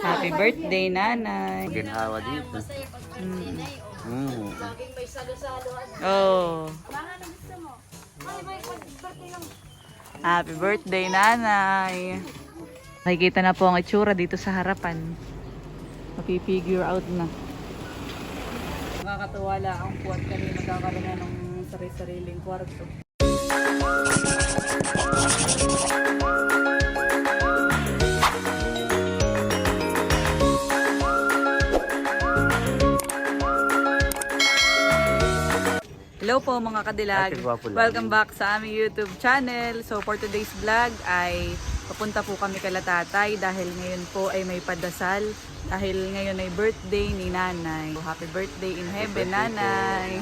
Happy birthday, nanay. Ginhawa dito. Mm. Mm. Oh. Happy birthday, nanay. Nakikita na po ang itsura dito sa harapan. Mapipigure out na. Nakakatuwa lang ang puwat kami magkakaroon na ng sarili-sariling kwarto. Hello po mga kadilag. Welcome back sa aming YouTube channel. So for today's vlog ay papunta po kami kala tatay dahil ngayon po ay may padasal. Dahil ngayon ay birthday ni nanay. So, happy birthday in heaven nanay.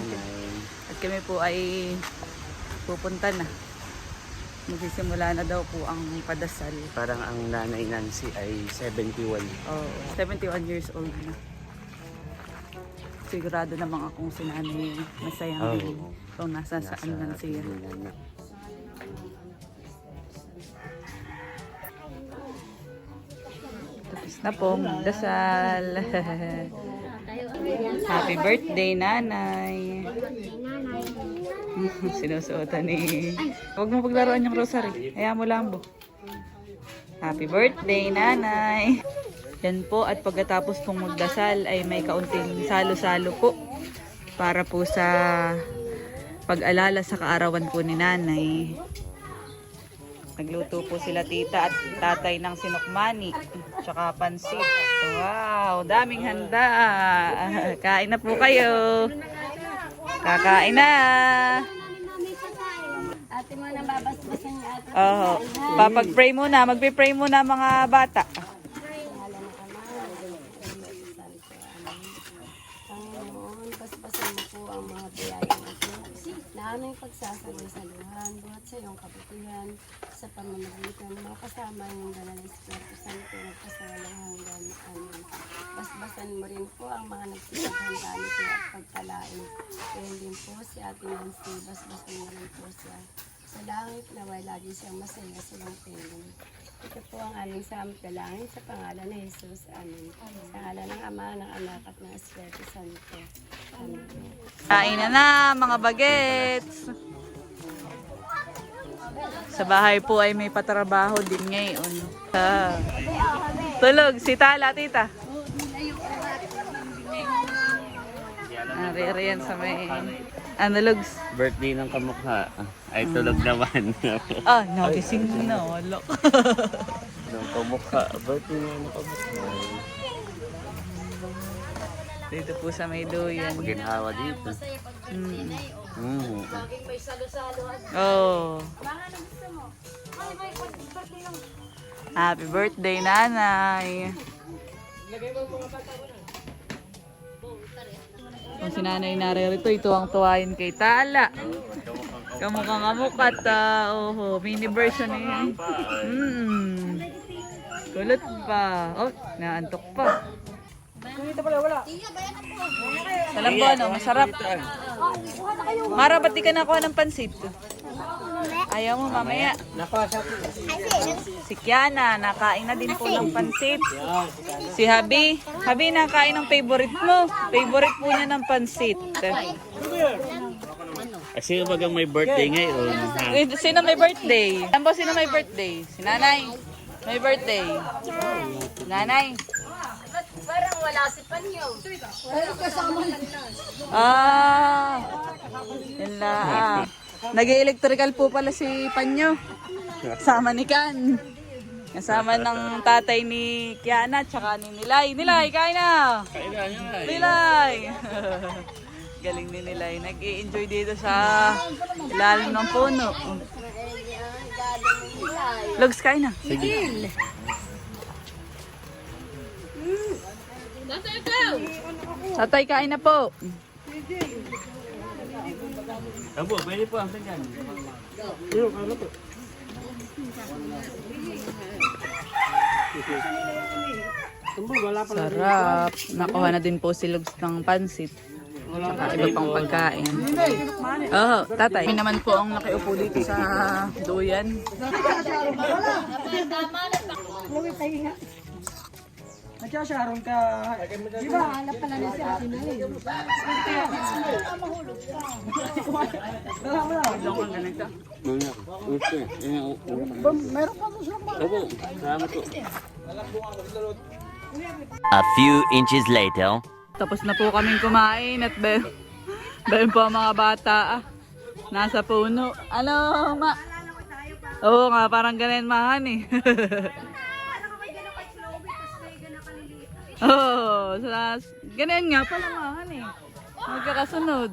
At kami po ay pupunta na. Magsisimula na daw po ang padasal. Parang ang nanay Nancy ay 71. Oh, 71 years old na. Sigurado namang akong si nanay masayang Oh. kung nasa saan man siya. Tapos na po, magdasal. Happy birthday, nanay. Sinusuotan ni... Huwag mo paglaruan yung rosary. Hayaan mo lang, bo. Happy birthday, nanay. Yan po, at pagkatapos pong magdasal ay may kaunting salo-salo po para po sa pag-alala sa kaarawan po ni nanay. Nagluto po sila tita at tatay ng sinukmani. Tsaka pansit. Wow, daming handa. Kain na po kayo. Kakain na. Ate mo na babasbasan ate. Oh, papag-pray muna. Magpe-pray muna mga bata. Panginoon, basbasan mo po ang mga biyaya natin na aming pagsasalusaluhan buhat sa iyong kabutihan sa pamamagitan ng mga kasama yung ng Espiritu Santo nagpasawalang hanggan. Amen. Basbasan mo rin po ang mga nagsisaganda nito at pagpalain. Kaya din po si Ate Nancy, basbasan mo rin po siya. Sa langit naway lagi siyang masaya sa iyong tingin. Ito po ang aming samot dalangin sa pangalan ni Jesus. Amen. Sa ngalan ng Ama, ng Anak at ng Espiritu Santo. Amen. Kain na na mga bagets. Sa bahay po ay may patrabaho din ngayon. Ah. Tulog, si Tala, tita. Nariri yan sa may... Ano, Lugs? Birthday ng kamukha ay tulog naman. Ah, nagising na. Wala. ng kamukha. Birthday ng kamukha. Dito po sa may duyan. Ginhawa dito. Mm. Mm. Oh. Happy birthday, nanay. Kung si nanay naririto, ito ang tuwain kay Tala. Kamukhang kamukat. ah. oh, mini version eh. Mm. Kulot pa. Oh, naantok pa. Salam po, ano, masarap. Mara, ba't di ka nakuha ng pansit? Ayaw mo, mamaya. Si Kiana, nakain na din po ng pansit. Si Habi, Habi, nakain ng favorite mo. Favorite po niya ng pansit. Kasi bagang may birthday ngayon. Eh, Sino may birthday? Alam po sino may birthday? Si Nanay. May birthday. Nanay. Parang wala si Panyo. Ah. Yun lang. Nag-electrical po pala si Panyo. Kasama ni Kan. Kasama ng tatay ni Kiana tsaka ni Nilay. Nilay, kain na! Nilay! Galing ni Nilay. Nag-i-enjoy dito sa ilalim ng puno. Lugs, kain na. Sige. Tatay, kain na po. Abo, pwede po ang sangyan. Sarap. Nakuha na din po si Lugs ng pansit. Tsaka iba pang pagkain. Oh, tatay. Kami naman po ang nakiupo dito sa duyan. Nagsasharon ka. Di ba? Alam pala na si Ate na yun. Dala mo na. Meron pa mo. Opo, salamat po. A few inches later. Tapos na po kaming kumain at be, dahil po ang mga bata ah, nasa puno. Ano, ma? Oo nga, parang ganun mahan eh. Oo, sa, ganun nga pala mahan eh. Magkakasunod.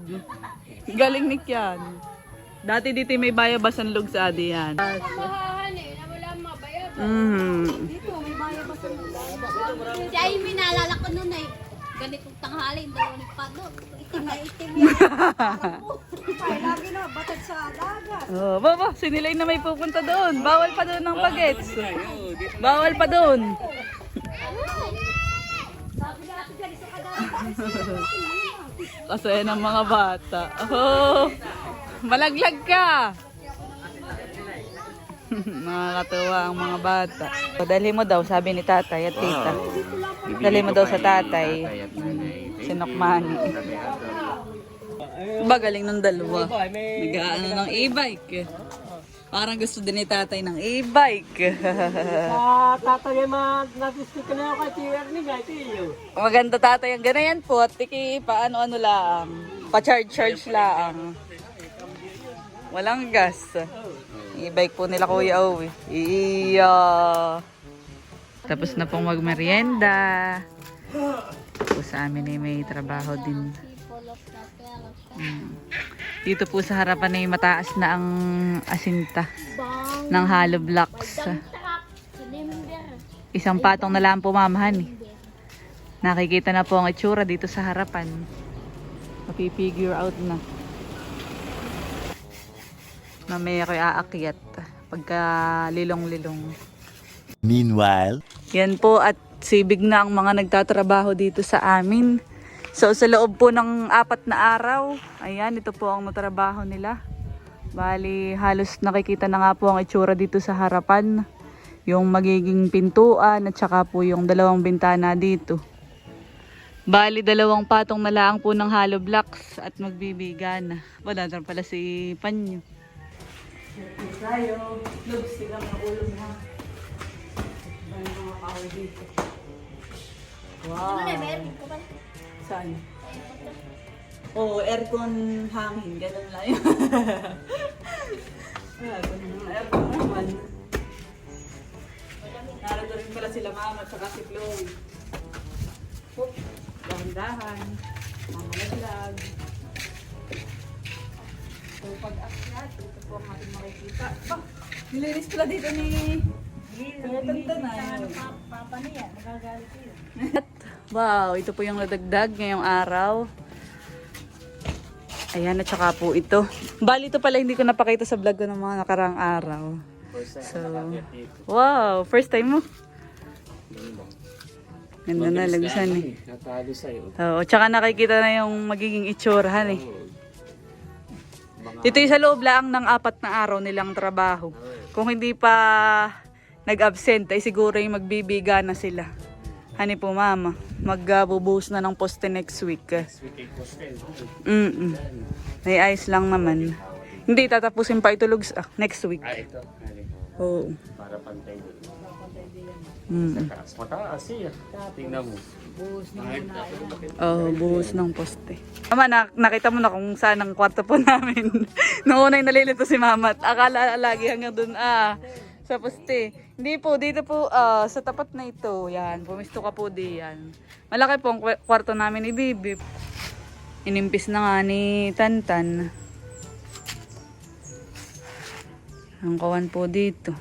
Galing ni Kian. Dati dito may bayabas ang lug sa adi yan. Mahahan eh, wala mga bayad. Mm. Dito, may bayad sa Si Amy, naalala ko nun eh. Ganitong tanghali, hindi ako nagpado. Itim na itim yan. Lagi na, batad sa dagat. Oh, baba, sinilay na may pupunta doon. Bawal pa doon ng bagets. Bawal pa doon. Kasi ng mga bata. Oh, malaglag ka. Nakakatuwa ang mga bata. Dali mo daw, sabi ni tatay at tita. Dali mo daw sa tatay. Sinokmani. Ba, galing ng dalawa. Nag-ano ng e-bike. Parang gusto din ni tatay ng e-bike. Ah, tatagay ma, natistik ka na yung kay ni Guy, tiyo. Maganda tatay ang ganayan po at tiki paano-ano lang. Pa-charge-charge lang. Walang gas. E-bike po nila Kuya Owie. Iya. Tapos na pong magmerienda. Po sa amin ay may trabaho din. Mm. Dito po sa harapan ay mataas na ang asinta ng hollow blocks. Isang patong na lang po mamahan eh. Nakikita na po ang itsura dito sa harapan. Mapipigure out na. Mamaya ko'y aakyat. Pagka lilong-lilong. Meanwhile. Yan po at sibig na ang mga nagtatrabaho dito sa amin. So sa loob po ng apat na araw, ayan, ito po ang natrabaho nila. Bali, halos nakikita na nga po ang itsura dito sa harapan. Yung magiging pintuan at saka po yung dalawang bintana dito. Bali, dalawang patong na lang po ng hollow blocks at magbibigan. Wala na pala si Panyo. Tayo, looks sila mga ulo na. mga kahoy dito. Wow. Saan? Oo, oh, aircon hangin. Ganun lang yun. ah, ganun aircon naman. Narito rin pala sila mama at saka si Chloe. Oop, dahan-dahan. Mama naglag. So pag akyat, ito po ang ating makikita. Bah, nilinis pala dito ni... Tanda na yun. Papa niya, nagagalit yun. Wow, ito po yung nadagdag ngayong araw. Ayan, at saka po ito. Bali, ito pala hindi ko napakita sa vlog ko ng mga nakarang araw. So, wow, first time mo? Ganda na, lagusan eh. Natalo sa'yo. Oo, tsaka nakikita na yung magiging itsurahan eh. Ito yung sa loob lang ng apat na araw nilang trabaho. Kung hindi pa nag-absent, ay siguro yung magbibiga na sila. Hani po mama, magbubuhos na ng poste next week. Mm -mm. May ayos lang naman. Hindi, tatapusin pa itulog sa next week. Ah, ito. Oo. Para pantay din. Mm. Taas. Mataas siya. Tingnan mo. Buhos na Oh, buhos ng poste. Mama, na, nakita mo na kung saan ang kwarto po namin. Noong una yung nalilito si mama at akala lagi hanggang dun ah, sa poste. Hindi po, dito po ah, sa tapat na ito. Yan, pumisto ka po diyan. Malaki po ang kwa- kwarto namin ni Bibi. Inimpis na nga ni Tantan. Ang kawan po dito.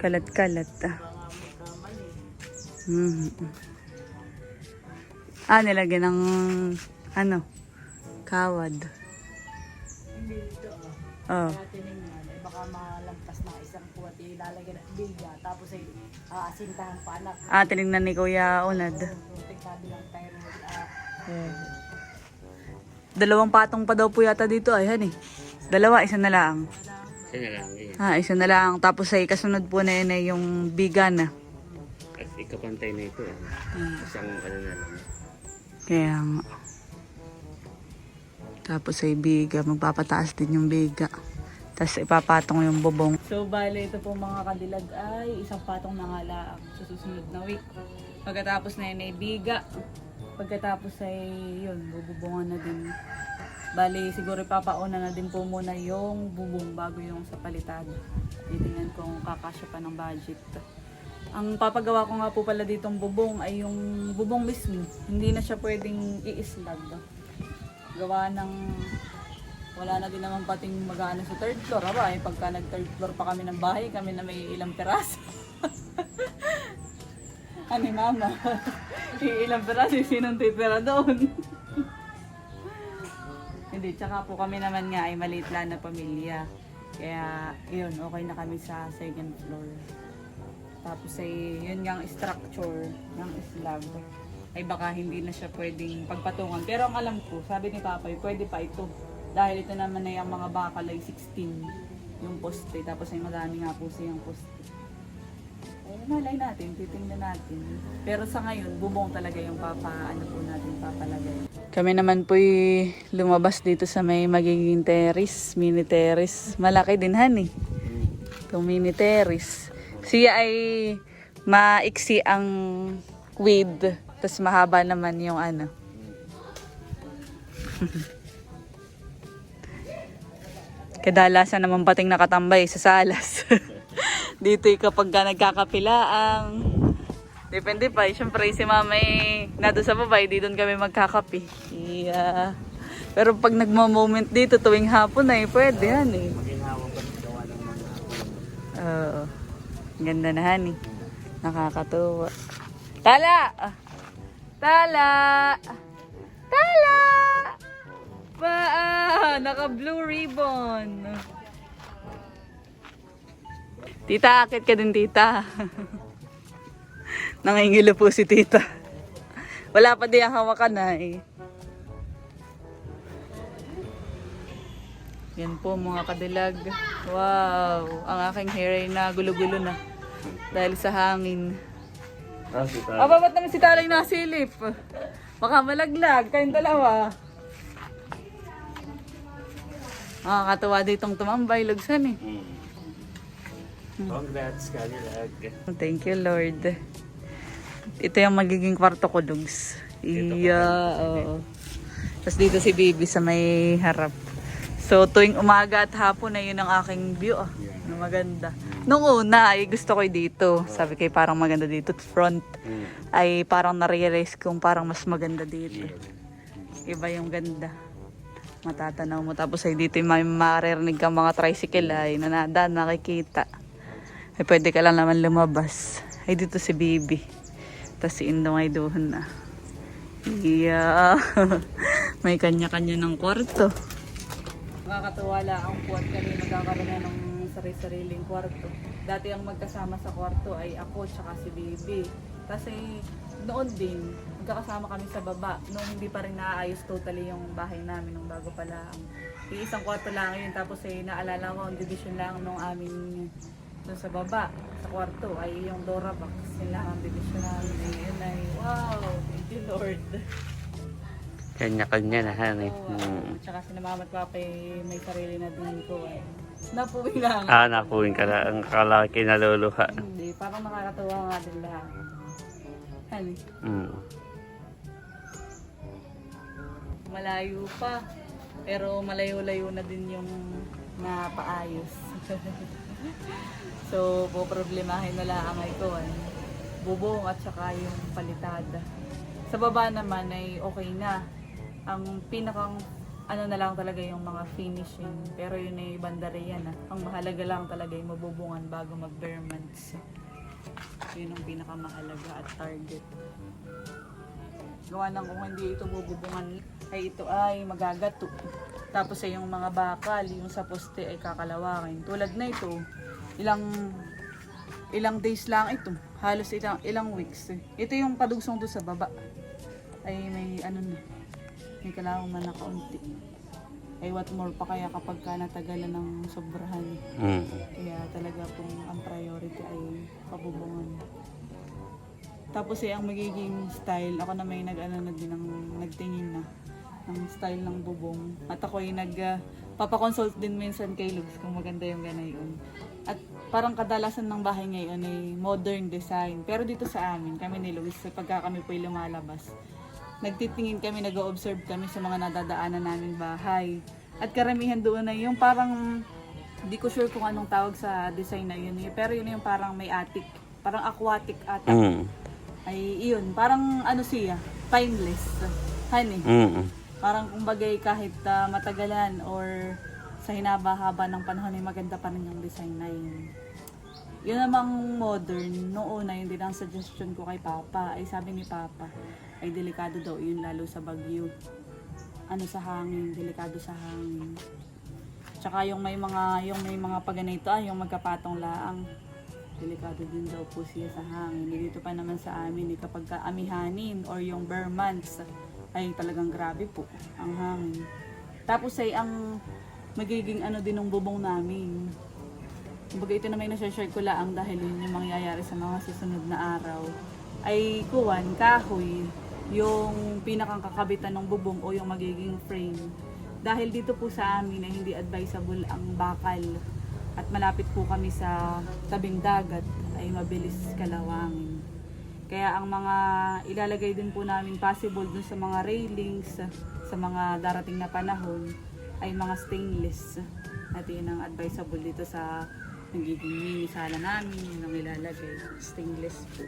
Kalat-kalat ah. Mhm. Ah, nilagyan ng ano, kawad. Oh. Baka malampas na isang puwat, bilya, tapos ay aasintahan pa anak. Ah, tinignan ni Kuya tayo uh, Eh. Dalawang patong pa daw po yata dito. Ayan eh. Dalawa, isa na lang. Siya na lang. eh. Ah, isa na lang. Tapos ay kasunod po na yun ay yung biga na. Kasi Ikapantay na ito. eh. Isang ano na lang. Kaya nga. Tapos ay biga, magpapataas din yung biga. Tapos ipapatong yung bubong. So, bale, ito po mga kadilag ay isang patong na nga laang sa susunod na week. Pagkatapos na yun ay biga. Pagkatapos ay yun, bububungan na din. Bale, siguro ipapauna na din po muna yung bubong bago yung sa palitan. Titingnan kung kakasya pa ng budget. Ang papagawa ko nga po pala ditong bubong ay yung bubong mismo. Hindi na siya pwedeng i-slab. Gawa ng wala na din naman pating mag-ano sa third floor. Aba, eh, pagka nag-third floor pa kami ng bahay, kami na may ilang peraso. ano eh, mama? ilang peraso, sinong titira doon? Hindi, tsaka po kami naman nga ay maliit lang na pamilya. Kaya, yun, okay na kami sa second floor. Tapos ay, yun nga ang structure ng slab ay baka hindi na siya pwedeng pagpatungan. Pero ang alam ko, sabi ni Papa, pwede pa ito. Dahil ito naman ay ang mga bakal ay 16 yung poste. Tapos ay madami nga po siyang poste. Ay, malay natin, titingnan natin. Pero sa ngayon, bubong talaga yung papa, ano po natin papalagay. Kami naman po lumabas dito sa may magiging terrace, mini terrace. Malaki din han eh. Itong mini terrace. Siya ay maiksi ang width, tapos mahaba naman yung ano. Kadalasan naman pating nakatambay sa salas. Dito yung kapag ka nagkakapilaang. Depende pa. eh. Siyempre si mama eh, nado sa babay, di doon kami magkakapi. Yeah. Pero pag nagmo-moment dito tuwing hapon na eh, pwede yan eh. Oo. Ang Ganda na honey. Nakakatuwa. Tala! Tala! Tala! Naka blue ribbon. Tita, akit ka din tita. Nangingilo po si tita. Wala pa di ang hawakan na eh. Yan po mga kadilag. Wow! Ang aking hair ay nagulo-gulo na. Dahil sa hangin. Ah, si Tara. Aba, ba't naman si Taray nasilip? Baka malaglag, kayong dalawa. Nakakatawa ditong tumambay, lugsan eh. Mm. Congrats, Kalilag. Thank you, Lord. Ito yung magiging kwarto ko, Lugs. Iya, oo. Tapos dito si Bibi sa may harap. So, tuwing umaga at hapon na yun ang aking view. Ah, na maganda. Nung una, ay gusto ko dito. Sabi kay parang maganda dito. Front. Mm. Ay parang narealize kong parang mas maganda dito. Iba yung ganda. Matatanaw mo. Tapos ay dito may maririnig kang mga tricycle ay nanadaan, nakikita. Ay pwede ka lang naman lumabas. Ay dito si Bibi. Tapos si Indong ay doon na. Yeah. may kanya-kanya ng kwarto. Nakakatuwa lang ang puwat kami magkakaroon na ng sarili-sariling kwarto. Dati ang magkasama sa kwarto ay ako tsaka si Bibi. Kasi noon din, magkakasama kami sa baba. Noong hindi pa rin naayos totally yung bahay namin nung bago pa lang. Iisang kwarto lang yun. Tapos ay naalala ko, ang division lang nung aming doon sa baba, sa kwarto, ay yung Dora box. Lang ang division namin. Ay, yun ay, wow, thank you Lord. Kanya-kanya na, han eh. Oo, Mm. Tsaka si na mama at papa eh, may sarili na din ko eh. Napuwi lang. Ah, napuwing ka na. Ang kalaki na luluha. Hindi, parang nakakatawa nga din lahat. Hani, Mm. Malayo pa. Pero malayo-layo na din yung napaayos. so, poproblemahin na lang ang ito eh. Bubong at saka yung palitada. Sa baba naman ay okay na. Ang pinakang ano na lang talaga yung mga finishing. Pero yun ay bandariya na. Ang mahalaga lang talaga yung mabubungan bago mag-bare. Yun ang pinakamahalaga at target. Gawa ng kung hindi ito bububungan ay ito ay magagato. Tapos ay yung mga bakal, yung sa poste ay kakalawakin. Tulad na ito, ilang ilang days lang ito. Halos ilang, ilang weeks. eh. Ito yung padugsong doon sa baba. Ay may ano na, may kalawang man na kaunti. Ay what more pa kaya kapag ka natagalan ng sobrahan. Mm. Kaya talaga pong ang priority ay pabubungan. Tapos eh, ang magiging style, ako na may nag-ano na din ng nagtingin na ng style ng bubong. At ako ay nag ah, papakonsult din minsan kay Lugs kung maganda yung ganayon. At parang kadalasan ng bahay ngayon ay modern design. Pero dito sa amin, kami ni Luis, pagka kami po lumalabas, nagtitingin kami, nag-observe kami sa mga nadadaanan naming bahay. At karamihan doon ay yung parang, hindi ko sure kung anong tawag sa design na yun. eh. Pero yun yung parang may attic, parang aquatic attic. Mm. Ay, yun, parang ano siya, timeless. Honey. Mm. Parang kumbagay kahit ah, matagalan or sa hinaba-haba ng panahon ay maganda pa rin yung design na yun. Yun namang modern, noong una yun din ang suggestion ko kay Papa. Ay sabi ni Papa, ay delikado daw yun lalo sa bagyo. Ano sa hangin, delikado sa hangin. Tsaka yung may mga yung may mga paganito ah, yung magkapatong laang delikado din daw po siya sa hangin. Eh, Dito pa naman sa amin, eh, kapag ka amihanin or yung bare months, ay talagang grabe po ang hangin. Tapos ay ang magiging ano din ng bubong namin. Kumbaga ito na may nasa-share ko lang dahil yun yung mangyayari sa mga susunod na araw. Ay kuwan, kahoy, yung pinakang kakabitan ng bubong o yung magiging frame. Dahil dito po sa amin ay hindi advisable ang bakal at malapit po kami sa tabing dagat ay mabilis kalawangin. Kaya ang mga ilalagay din po namin possible dun sa mga railings sa mga darating na panahon ay mga stainless. At yun ang advisable dito sa nagiging mini sala namin yun ang ilalagay. Stainless po.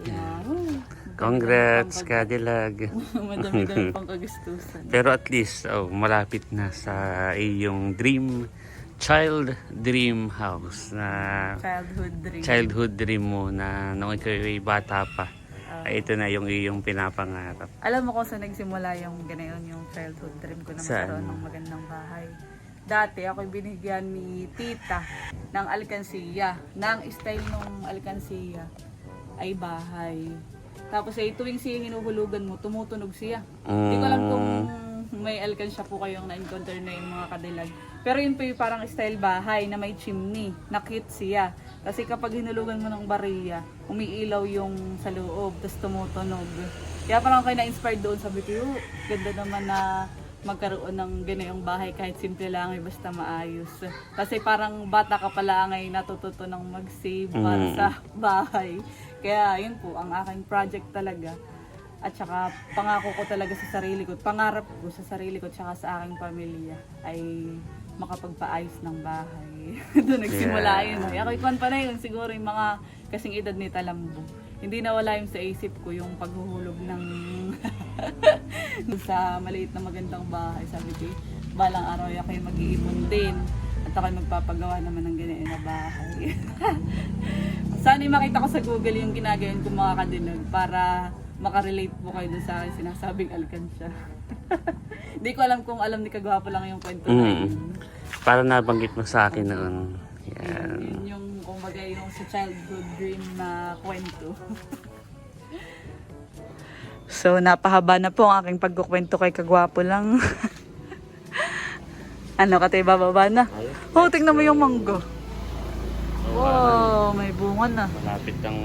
Kaya, oh, Congrats, Cadillac. Madami-dami pang kagustusan. Pero at least, oh, malapit na sa iyong dream, child dream house na Childhood dream. childhood dream mo na nung ikaw ay bata pa. Ah. ay ito na yung iyong pinapangarap. Alam mo kung saan nagsimula yung ganayon, yung childhood dream ko na magkaroon ng magandang bahay. Dati ako binigyan ni tita ng alkansiya. Nang style ng alkansiya ay bahay. Tapos ay tuwing siya hinuhulugan mo, tumutunog siya. Hindi ko alam kung may alkansya po kayong na-encounter na yung mga kadilag. Pero yun po yung parang style bahay na may chimney. Na cute siya. Kasi kapag hinulugan mo ng bariya, umiilaw yung sa loob, tapos tumutunog. Kaya parang kayo na-inspired doon. Sabi ko, "Oh, ganda naman na magkaroon ng ganayong bahay kahit simple lang ay basta maayos. Kasi parang bata ka pa lang ay natututo ng mag-save para Mm. sa bahay. Kaya yun po, ang aking project talaga. At saka pangako ko talaga sa sarili ko, pangarap ko sa sarili ko at saka sa aking pamilya ay makapagpaayos ng bahay. Doon nagsimula Yeah. yun. Ay, ako ikuan pa na yun, siguro yung mga kasing edad ni Talambo. Hindi nawala yung sa isip ko yung paghuhulog ng sa maliit na magandang bahay. Sabi ko, balang araw ay ako'y mag-iipon din. At ako'y magpapagawa naman ng ganyan na bahay. Sana yung makita ko sa Google yung ginagayon ko mga kadinog para makarelate po kayo dun sa akin sinasabing alkansya. Hindi ko alam kung alam ni Kagwapo lang yung kwento na Mm. yun. Para nabanggit mo sa akin noon. Yan. Yun yung kumbaga yung sa childhood dream na kwento. so napahaba na po ang aking pagkukwento kay Kagwapo lang. ano ka tayo bababa na? Oh, tingnan mo yung manggo. Wow, may bunga na. Malapit ang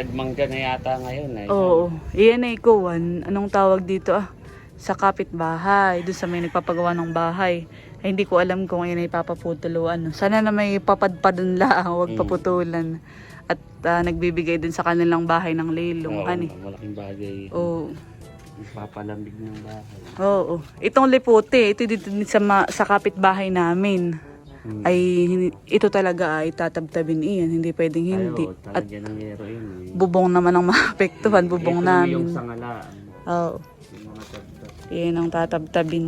tagmangga na yata ngayon. Eh. Oo. Iyan ay kuwan. Anong tawag dito ah? Sa kapitbahay. Doon sa may nagpapagawa ng bahay. Ay, hindi ko alam kung yun ay papaputol o ano. Sana na may papadpadon lang. Huwag Mm. paputulan. At ah, nagbibigay din sa kanilang bahay ng. Oo, Ani. malaking bagay. Oo. Papalamig ng bahay. Oo. Itong lipote, ito dito din sa, ma- sa kapitbahay namin. Hmm. Ay, ito talaga ay tatabtabin iyan. Hindi pwedeng hindi. Ayaw, At talaga ng yero yun. Eh. bubong naman ang maapektuhan. Bubong Ito na namin. yung. Oo. Mga tagtag. Iyan ang tatabtabin.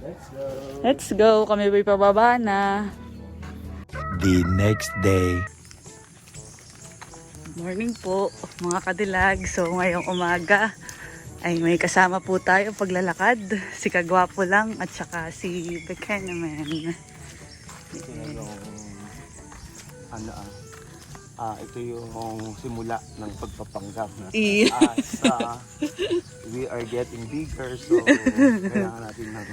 Let's go. Let's go. Kami ba'y pababa na. The next day. Morning po, mga kadilag. So, ngayong umaga ay may kasama po tayo paglalakad. Si Kagwapo lang at saka si Buchanan. Ito na yung ano ah, ah, ito yung simula ng pagpapanggap na as ah, we are getting bigger so kailangan natin ng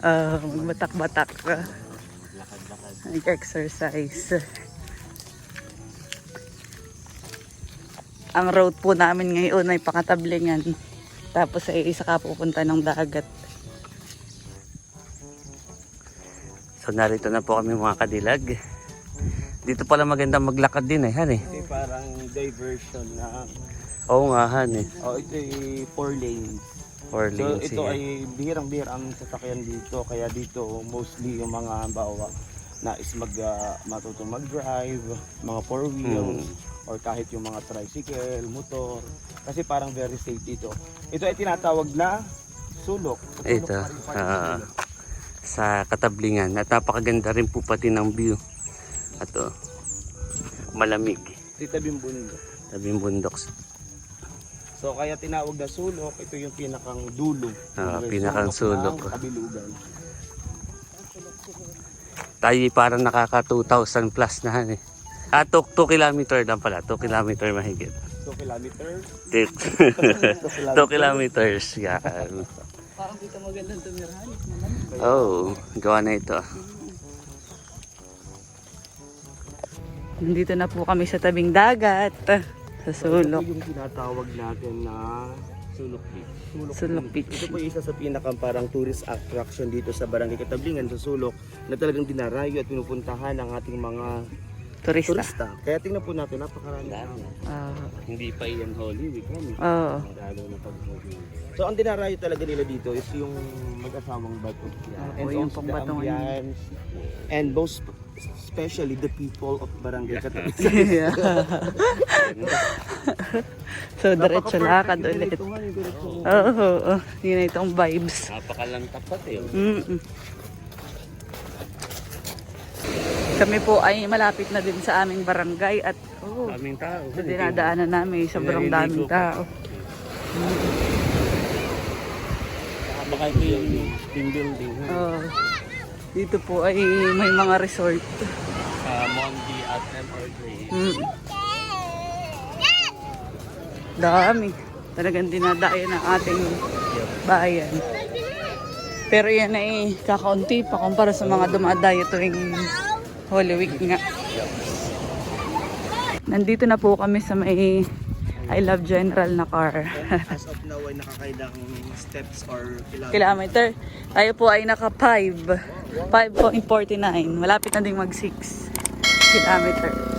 Uh, magbatak-batak. lakad-lakad. Nag-exercise. ang road po namin ngayon ay pakatablingan. Tapos ay isa ka pupunta ng dagat. So narito na po kami mga kadilag. Dito pala maganda maglakad din eh, han eh. Ito parang diversion na Oo nga, han eh. oh, ito ay four lanes. Four So lanes ito here. ay bihirang-bihira ang sasakyan dito kaya dito mostly yung mga bawa na is mag uh, matutong mag-drive, mga four wheels or kahit yung mga tricycle, motor kasi parang very safe dito. Ito ay tinatawag na sulok. Sulok Ito, pa sa katablingan. At napakaganda rin po pati ng view. At oh, malamig. Dito tabing bundok. Tabing bundok. So kaya tinawag na sulok, ito yung pinakang dulo. Ah, Yung pinakang sulok. ng kabilugan. Tayo parang nakaka 2,000 plus na eh. Ah, 2, kilometer lang pala. 2 kilometer mahigit. 2 kilometer. 2 kilometers. Yan. Parang dito magandang tumirahan. Oh, gawa na ito. Nandito na po kami sa tabing dagat. Sa sulok. Ito yung tinatawag natin na Sulok Beach. Sulok Beach. Ito po yung isa sa pinakang parang tourist attraction dito sa Barangay Katablingan sa Sulok na talagang dinarayo at pinupuntahan ng ating mga Turista. turista. Kaya tingnan po natin, napakarami. Ah, Hindi pa iyan Holy Week. Mami. Oo. Lalo na pag So ang dinarayo talaga nila dito is yung mag-asawang bato. Opo, And yung also the pangbatong ambience. And most especially the people of Barangay Katablingan. so, diretso lakad ulit. Oo, oo, oo. Yun na itong vibes. Napakalang tapat eh. Mm-mm. Kami po ay malapit na din sa aming barangay at oh, Daming tao. sa dinadaanan namin sobrang daming tao. Baka ito yung team building. ha? Oh, dito po ay may mga resort. Sa Mondi at MR3. Mm. Dami. Talagang dinadayo ng ating bayan. Pero yan ay kakaunti pa kumpara sa mga dumadayo tuwing Holy Week nga. Nandito na po kami sa may I Love General na car. As of now ay nakakailang steps or kilometers. Kilometer. Tayo po ay naka 5. 5.49. Malapit na din mag 6 kilometer.